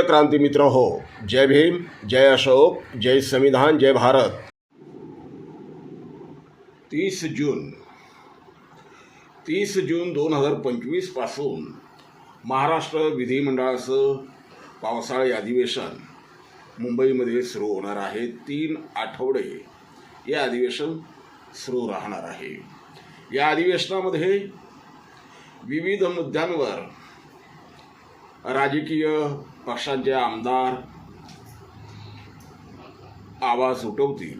प्रिय क्रांती मित्र हो जय भीम जय अशोक जय संविधान जय भारत. तीस जून तीस जून दोन हजार पंचवीसपासून महाराष्ट्र विधिमंडळाचं पावसाळी अधिवेशन मुंबईमध्ये सुरू होणार आहे. तीन आठवडे हे अधिवेशन सुरू राहणार आहे. या अधिवेशनामध्ये विविध मुद्द्यांवर राजकीय पक्षांचे आमदार आवाज उठवतील.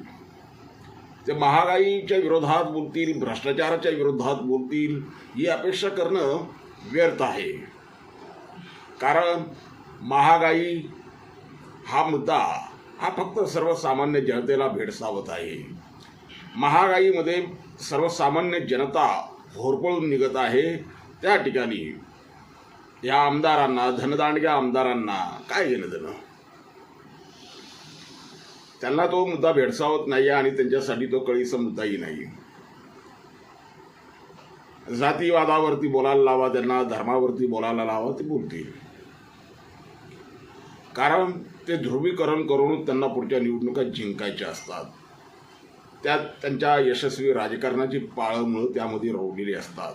ते महागाईच्या विरोधात बोलतील भ्रष्टाचाराच्या विरोधात बोलतील ही अपेक्षा करणं व्यर्थ आहे. कारण महागाई हा मुद्दा हा फक्त सर्वसामान्य जनतेला भेडसावत आहे. महागाईमध्ये सर्वसामान्य जनता होरपळून निघत आहे त्या ठिकाणी या आमदारांना धनदांडग्या आमदारांना काय घेणं देणं? त्यांना तो मुद्दा भेडसावत नाही आणि त्यांच्यासाठी तो कळीचा मुद्दाही नाही. जातीवादावरती बोलायला लावा त्यांना धर्मावरती बोलायला लावा ते बोलतील. कारण ते ध्रुवीकरण करून त्यांना पुढच्या निवडणुका जिंकायच्या असतात. त्यात त्यांच्या यशस्वी राजकारणाची पाळंमुळं त्यामध्ये रोवलेली असतात.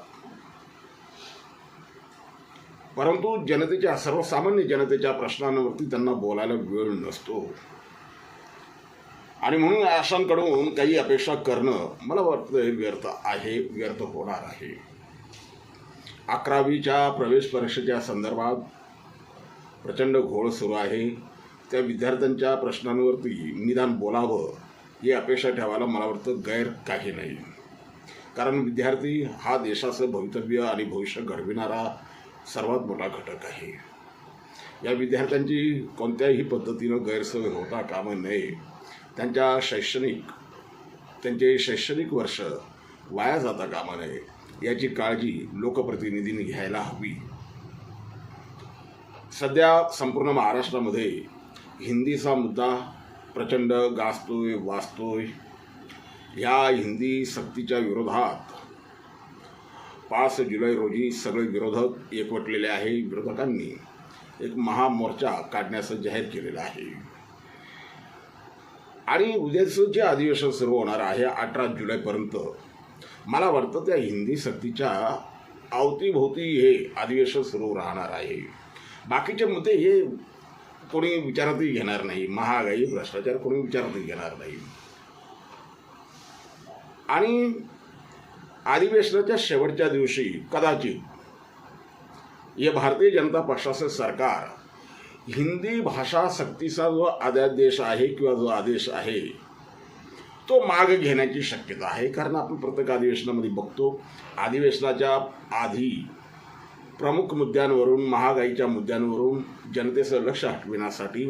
परंतु जनतेच्या सर्वसामान्य जनतेच्या प्रश्नांवरती त्यांना बोलायला वेळ नसतो. आणि म्हणून अशांकडून काही अपेक्षा करणं मला वाटतं हे व्यर्थ आहे व्यर्थ होणार आहे. अकरावीच्या प्रवेश परीक्षेच्या संदर्भात प्रचंड घोळ सुरू आहे. त्या विद्यार्थ्यांच्या प्रश्नांवरती निदान बोलावं ही अपेक्षा ठेवायला मला वाटतं गैर काही नाही. कारण विद्यार्थी हा देशाचं भवितव्य आणि भविष्य घडविणारा सर्वात मोठा घटक आहे. या विद्यार्थ्यांची कोणत्याही पद्धतीनं गैरसोय होता कामा नये. त्यांच्या शैक्षणिक त्यांचे शैक्षणिक वर्ष वाया जाता कामा नये याची काळजी लोकप्रतिनिधींनी घ्यायला हवी. सध्या संपूर्ण महाराष्ट्रामध्ये हिंदीचा मुद्दा प्रचंड गाजतोय वाचतोय ह्या हिंदी सक्तीच्या विरोधात पाच जुलै रोजी सगळे विरोधक एकवटलेले आहे विरोधकांनी. एक महामोर्चा काढण्याचं जाहीर केलेलं आहे. आणि उद्याचं जे अधिवेशन सुरू होणार आहे अठरा जुलैपर्यंत मला वाटतं त्या हिंदी सक्तीच्या अवतीभोवती हे अधिवेशन सुरू राहणार आहे. बाकीचे मुद्दे हे कोणी विचारातही घेणार नाही. महागाई भ्रष्टाचार कोणी विचारातही घेणार नाही. आणि अधिवेशनाच्या शेवटच्या दिवशी कदाचित हे भारतीय जनता पक्षाचं सरकार हिंदी भाषा सक्तीचा जो अध्यादेश आहे किंवा जो आदेश आहे तो माग घेण्याची शक्यता आहे. कारण आपण प्रत्येक अधिवेशनामध्ये बघतो अधिवेशनाच्या आधी प्रमुख मुद्द्यांवरून महागाईच्या मुद्द्यांवरून जनतेचं लक्ष हटविण्यासाठी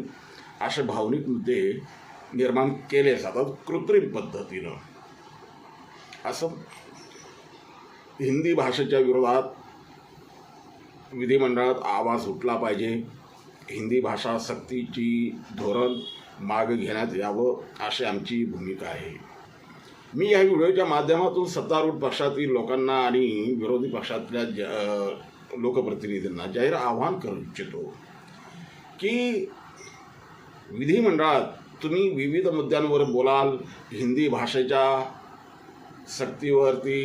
असे भावनिक मुद्दे निर्माण केले जातात कृत्रिम पद्धतीनं. असं हिंदी भाषेच्या विरोधात विधिमंडळात आवाज उठला पाहिजे. हिंदी भाषा सक्तीची धोरण माग घेण्यात यावं अशी आमची भूमिका आहे. मी या व्हिडिओच्या माध्यमातून सत्तारूढ पक्षातील लोकांना आणि विरोधी पक्षातल्या ज लोकप्रतिनिधींना जाहीर आव्हान करू इच्छितो की विधिमंडळात तुम्ही विविध मुद्द्यांवर बोलाल हिंदी भाषेच्या सक्तीवरती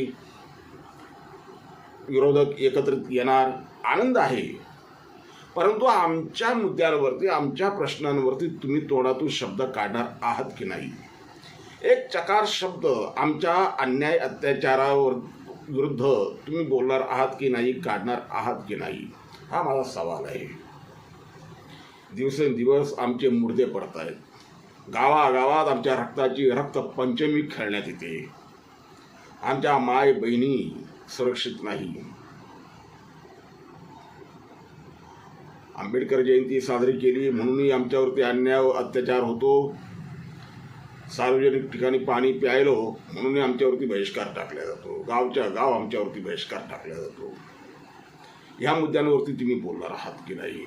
विरोधक एकत्रित येणार आनंद आहे. परंतु आमच्या मुद्द्यांवरती आमच्या प्रश्नांवरती तुम्ही तोंडातून शब्द काढणार आहात की नाही? एक चकार शब्द आमच्या अन्याय अत्याचारावर विरुद्ध तुम्ही बोलणार आहात की नाही काढणार आहात की नाही? हा माझा सवाल आहे. दिवसेंदिवस आमचे मुर्दे पडत आहेत गावागावात आमच्या रक्ताची रक्त पंचमी खेळण्यात येते. आमच्या माय बहिणी सुरक्षित नाही. आंबेडकर जयंती साजरी केली म्हणूनही आमच्यावरती अन्याय अत्याचार होतो. सार्वजनिक ठिकाणी पाणी प्यायलो म्हणूनही आमच्यावरती बहिष्कार टाकला जातो. गावच्या गाव आमच्यावरती बहिष्कार टाकला जातो. ह्या मुद्द्यांवरती तुम्ही बोलणार आहात की नाही?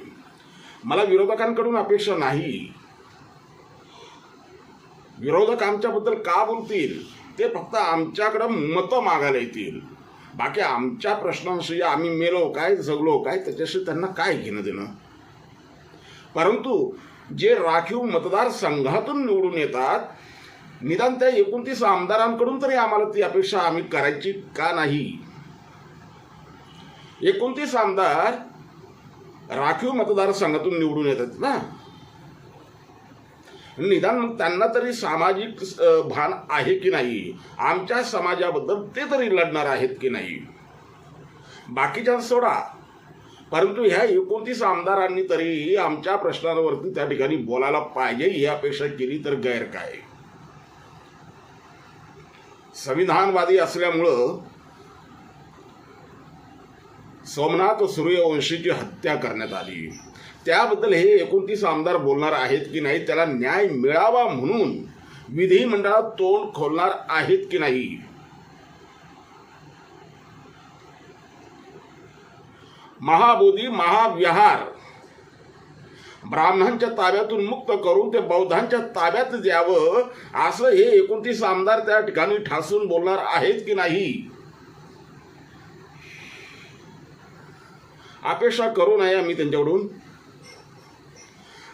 मला विरोधकांकडून अपेक्षा नाही. विरोधक आमच्याबद्दल का बोलतील? ते फक्त आमच्याकडं मतं मागायला येतील. बाकी आमच्या प्रश्नांशी आम्ही मेलो काय जगलो काय त्याच्याशी त्यांना काय घेणं देणं? परंतु जे राखीव मतदारसंघातून निवडून येतात निदान त्या एकोणतीस आमदारांकडून तरी आम्हाला ती अपेक्षा आम्ही करायची का नाही? एकोणतीस आमदार राखीव मतदारसंघातून निवडून येतात ना? निदान मग त्यांना तरी सामाजिक भान आहे की नाही? आमच्या समाजाबद्दल ते तरी लढणार आहेत की नाही? बाकीच्या सोडा. परंतु ह्या एकोणतीस आमदारांनी तरी आमच्या प्रश्नांवरती त्या ठिकाणी बोलायला पाहिजे ही अपेक्षा केली तर गैर काय? संविधानवादी असल्यामुळं सोमनाथ सूर्यवंशीची हत्या करण्यात आली. त्याबद्दल हे एकोणतीस आमदार बोलणार आहेत की नाही त्याला न्याय मिळावा म्हणून विधिमंडळात तोंड खोलणार आहेत की नाही? महाबोधी महाविहार. ब्राह्मणांच्या ताब्यातून मुक्त करून ते बौद्धांच्या ताब्यात द्यावं असं हे एकोणतीस आमदार त्या ठिकाणी ठासून बोलणार आहेत की नाही? अपेक्षा करू नये आम्ही त्यांच्याकडून.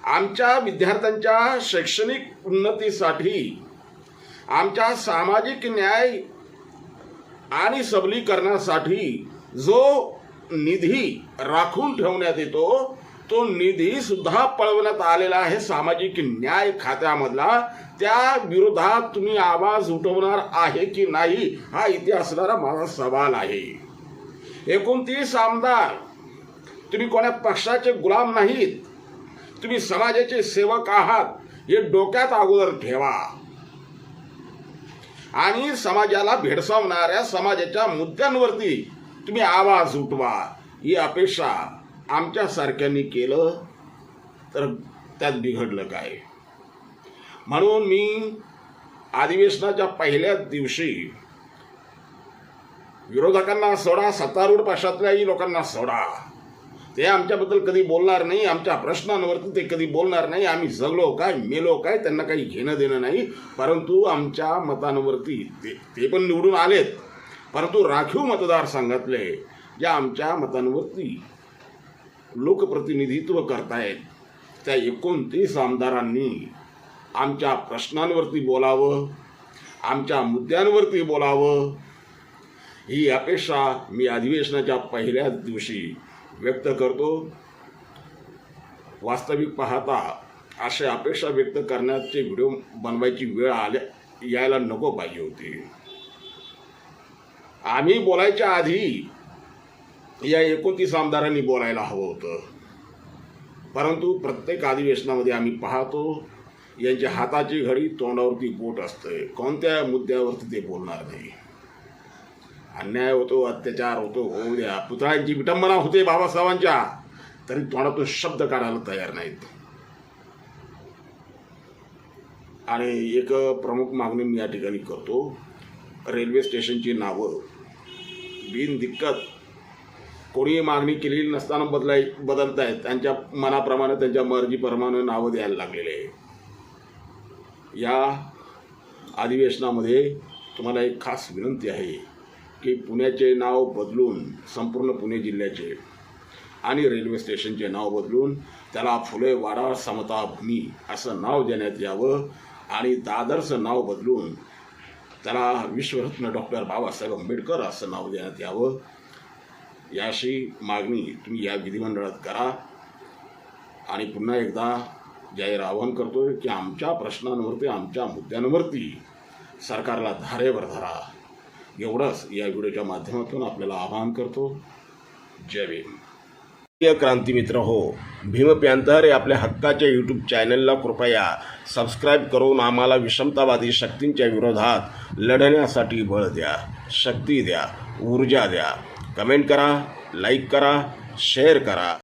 आमच्या विद्यार्थ्यांच्या शैक्षणिक उन्नतीसाठी आमच्या सामाजिक न्याय आणि सबलीकरणासाठी जो निधी राखून ठेवण्यात येतो तो निधी सुद्धा पळवण्यात आलेला आहे सामाजिक न्याय खात्यामधला. त्या विरोधात तुम्ही आवाज उठवणार आहे की नाही हा इथे असणारा माझा सवाल आहे. एकोणतीस आमदार तुम्ही कोणा पक्षाचे गुलाम नाहीत? तुम्ही समाजाचे सेवक आहात हे डोक्यात अगोदर ठेवा. आणि समाजाला भेडसावणाऱ्या समाजाच्या मुद्द्यांवरती तुम्ही आवाज उठवा. ही अपेक्षा आमच्यासारख्यांनी केलं तर त्यात बिघडलं काय? म्हणून मी अधिवेशनाच्या पहिल्याच दिवशी विरोधकांना सोडा सत्तारूढ पक्षातल्याही लोकांना सोडा. ते आमच्याबद्दल कधी बोलणार नाही आमच्या प्रश्नांवरती ते कधी बोलणार नाही आम्ही जगलो काय मेलो काय त्यांना काही घेणं देणं नाही. परंतु आमच्या मतांवरती ते ते पण निवडून आलेत. परंतु राखीव मतदारसंघातले ज्या आमच्या मतांवरती लोकप्रतिनिधित्व करतायत त्या एकोणतीस आमदारांनी आमच्या प्रश्नांवरती बोलावं आमच्या मुद्द्यांवरती बोलावं. ही अपेक्षा मी अधिवेशनाच्या पहिल्याच दिवशी व्यक्त करतो. वास्तविक पाहता अशा अपेक्षा व्यक्त करण्याचे व्हिडिओ बनवायची वेळ आल्या यायला नको पाहिजे होती. आम्ही बोलायच्या आधी या एकोणतीस आमदारांनी बोलायला हवं होतं. परंतु प्रत्येक अधिवेशनामध्ये आम्ही पाहतो यांच्या हाताची घडी तोंडावरती बोट असते. कोणत्या मुद्द्यावरती ते बोलणार नाही. अन्याय होतो अत्याचार होतो. होऊ द्या पुतळ्यांची विटंबना होते बाबासाहेबांच्या. तरी तोंडातून शब्द काढायला तयार नाहीत. आणि एक प्रमुख मागणी मी या ठिकाणी करतो. रेल्वे स्टेशनची नावं. बिनदिक्कत. कोणीही मागणी केलेली नसताना बदलाय बदलतायत. त्यांच्या मनाप्रमाणे त्यांच्या मर्जीप्रमाणे नावं द्यायला लागलेले आहे या अधिवेशनामध्ये तुम्हाला एक खास विनंती आहे. की पुण्याचे नाव बदलून संपूर्ण पुणे जिल्ह्याचे आणि रेल्वे स्टेशनचे नाव बदलून त्याला फुले वाडा समता भूमी असं नाव देण्यात यावं आणि दादरचं नाव बदलून त्याला विश्वरत्न डॉक्टर बाबासाहेब आंबेडकर असं नाव देण्यात यावं. याशी मागणी तुम्ही या विधिमंडळात करा. आणि पुन्हा एकदा जाहीर आवाहन करतोय की आमच्या प्रश्नांवरती आमच्या मुद्द्यांवरती सरकारला धारेवर धरा. एवढंच. या व्हिडिओच्या माध्यमातून आपल्याला आवाहन करतो. जय भीम. प्रिय क्रांती मित्र हो भीम पॅन्थर हे आपल्या हक्काच्या यूट्यूब चॅनलला कृपया सबस्क्राईब करून आम्हाला विषमतावादी शक्तींच्या विरोधात लढण्यासाठी बळ द्या शक्ती द्या ऊर्जा द्या. कमेंट करा लाईक करा शेअर करा.